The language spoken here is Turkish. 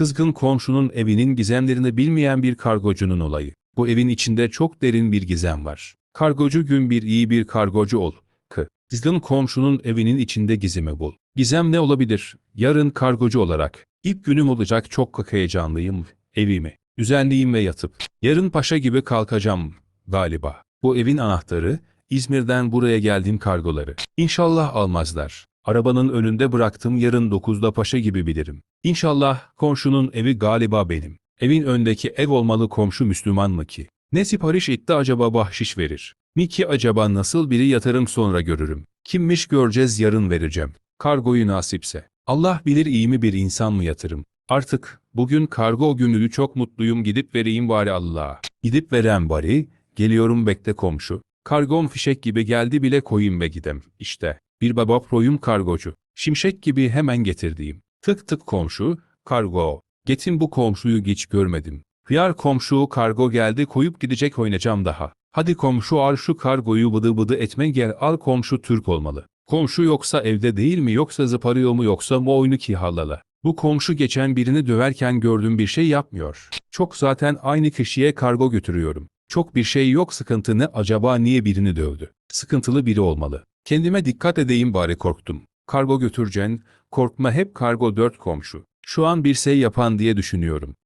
Kızgın komşunun evinin gizemlerini bilmeyen bir kargocunun olayı. Bu evin içinde çok derin bir gizem var. Kargocu gün bir iyi bir kargocu ol. K. Kızgın komşunun evinin içinde gizemi bul. Gizem ne olabilir? Yarın kargocu olarak. İlk günüm olacak çok heyecanlıyım. Evimi. Düzenliyim ve yatıp. Yarın paşa gibi kalkacağım. Galiba. Bu evin anahtarı, İzmir'den buraya geldiğim kargoları. İnşallah almazlar. Arabanın önünde bıraktım yarın 9'da paşa gibi bilirim. İnşallah komşunun evi galiba benim. Evin öndeki ev olmalı komşu Müslüman mı ki? Ne sipariş etti acaba bahşiş verir? Mi ki acaba nasıl biri yatarım sonra görürüm. Kimmiş göreceğiz yarın vereceğim. Kargoyu nasipse. Allah bilir iyi mi bir insan mı yatırım. Artık bugün kargo günü çok mutluyum gidip vereyim bari Allah'a. Gidip veren bari, geliyorum bekle komşu. Kargom fişek gibi geldi bile koyayım ve gidem. İşte bir baba proyum kargocu. Şimşek gibi hemen getirdiğim. Tık tık komşu, kargo. Getin bu komşuyu hiç görmedim. Hıyar komşu kargo geldi koyup gidecek oynayacağım daha. Hadi komşu al şu kargoyu bıdı bıdı etme gel al komşu Türk olmalı. Komşu yoksa evde değil mi yoksa zıparıyor mu yoksa mu oyunu ki hallala. Bu komşu geçen birini döverken gördüğüm bir şey yapmıyor. Çok zaten aynı kişiye kargo götürüyorum. Çok bir şey yok sıkıntı ne acaba niye birini dövdü? Sıkıntılı biri olmalı. Kendime dikkat edeyim bari korktum. Kargo götüreceksin, korkma hep kargo dört komşu. Şu an bir şey yapan diye düşünüyorum.